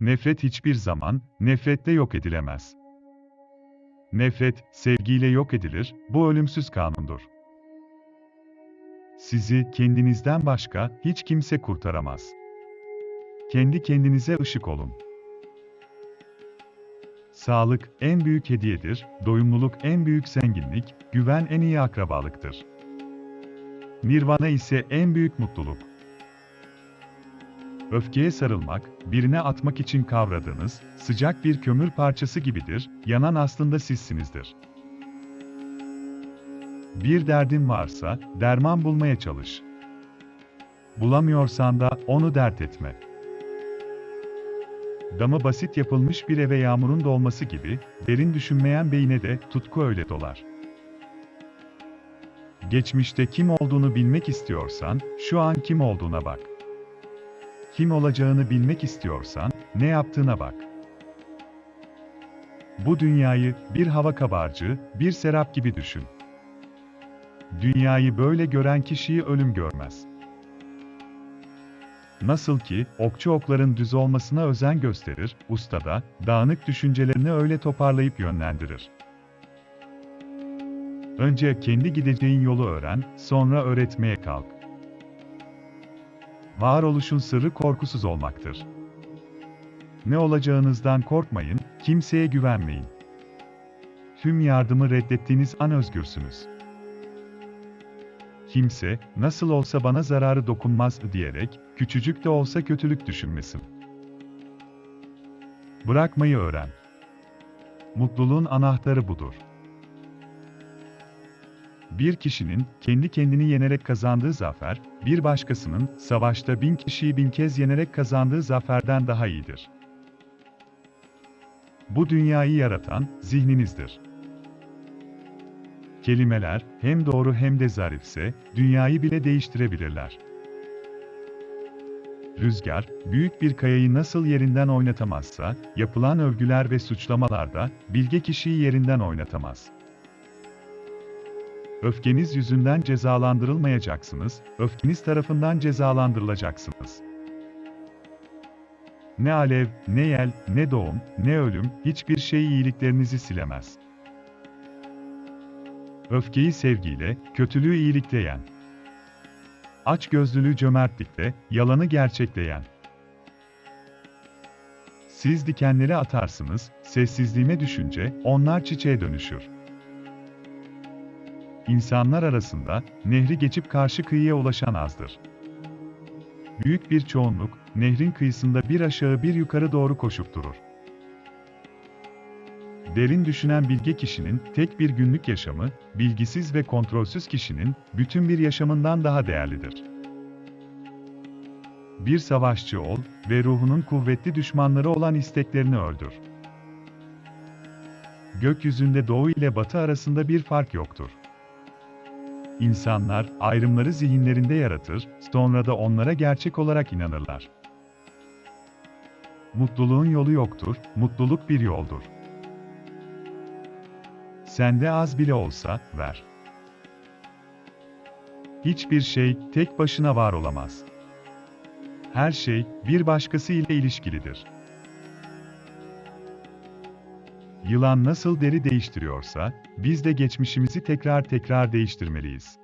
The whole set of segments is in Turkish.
Nefret hiçbir zaman, nefretle yok edilemez. Nefret, sevgiyle yok edilir, bu ölümsüz kanundur. Sizi, kendinizden başka, hiç kimse kurtaramaz. Kendi kendinize ışık olun. Sağlık, en büyük hediyedir, doyumluluk en büyük zenginlik, güven en iyi akrabalıktır. Nirvana ise en büyük mutluluk. Öfkeye sarılmak, birine atmak için kavradığınız, sıcak bir kömür parçası gibidir, yanan aslında sizsinizdir. Bir derdin varsa, derman bulmaya çalış. Bulamıyorsan da, onu dert etme. Damı basit yapılmış bir eve yağmurun dolması gibi, derin düşünmeyen beyine de, tutku öyle dolar. Geçmişte kim olduğunu bilmek istiyorsan, şu an kim olduğuna bak. Kim olacağını bilmek istiyorsan, ne yaptığına bak. Bu dünyayı, bir hava kabarcığı, bir serap gibi düşün. Dünyayı böyle gören kişiyi ölüm görmez. Nasıl ki, okçu okların düz olmasına özen gösterir, usta da, dağınık düşüncelerini öyle toparlayıp yönlendirir. Önce kendi gideceğin yolu öğren, sonra öğretmeye kalk. Varoluşun sırrı korkusuz olmaktır. Ne olacağınızdan korkmayın, kimseye güvenmeyin. Tüm yardımı reddettiğiniz an özgürsünüz. Kimse, nasıl olsa bana zararı dokunmaz diyerek, küçücük de olsa kötülük düşünmesin. Bırakmayı öğren. Mutluluğun anahtarı budur. Bir kişinin, kendi kendini yenerek kazandığı zafer, bir başkasının, savaşta bin kişiyi bin kez yenerek kazandığı zaferden daha iyidir. Bu dünyayı yaratan, zihninizdir. Kelimeler, hem doğru hem de zarifse, dünyayı bile değiştirebilirler. Rüzgar, büyük bir kayayı nasıl yerinden oynatamazsa, yapılan övgüler ve suçlamalar da, bilge kişiyi yerinden oynatamaz. Öfkeniz yüzünden cezalandırılmayacaksınız, öfkeniz tarafından cezalandırılacaksınız. Ne alev, ne yel, ne doğum, ne ölüm, hiçbir şey iyiliklerinizi silemez. Öfkeyi sevgiyle, kötülüğü iyilikle yen. Açgözlülüğü cömertlikle, yalanı gerçekle yen. Siz dikenleri atarsınız, sessizliğime düşünce, onlar çiçeğe dönüşür. İnsanlar arasında, nehri geçip karşı kıyıya ulaşan azdır. Büyük bir çoğunluk, nehrin kıyısında bir aşağı bir yukarı doğru koşup durur. Derin düşünen bilge kişinin tek bir günlük yaşamı, bilgisiz ve kontrolsüz kişinin bütün bir yaşamından daha değerlidir. Bir savaşçı ol ve ruhunun kuvvetli düşmanları olan isteklerini öldür. Gökyüzünde doğu ile batı arasında bir fark yoktur. İnsanlar ayrımları zihinlerinde yaratır, sonra da onlara gerçek olarak inanırlar. Mutluluğun yolu yoktur, mutluluk bir yoldur. Sende az bile olsa, ver. Hiçbir şey, tek başına var olamaz. Her şey, bir başkası ile ilişkilidir. Yılan nasıl deri değiştiriyorsa, biz de geçmişimizi tekrar tekrar değiştirmeliyiz.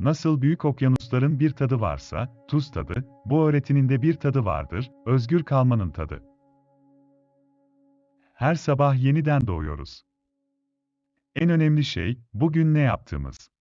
Nasıl büyük okyanusların bir tadı varsa, tuz tadı, bu öğretinin de bir tadı vardır, özgür kalmanın tadı. Her sabah yeniden doğuyoruz. En önemli şey, bugün ne yaptığımız.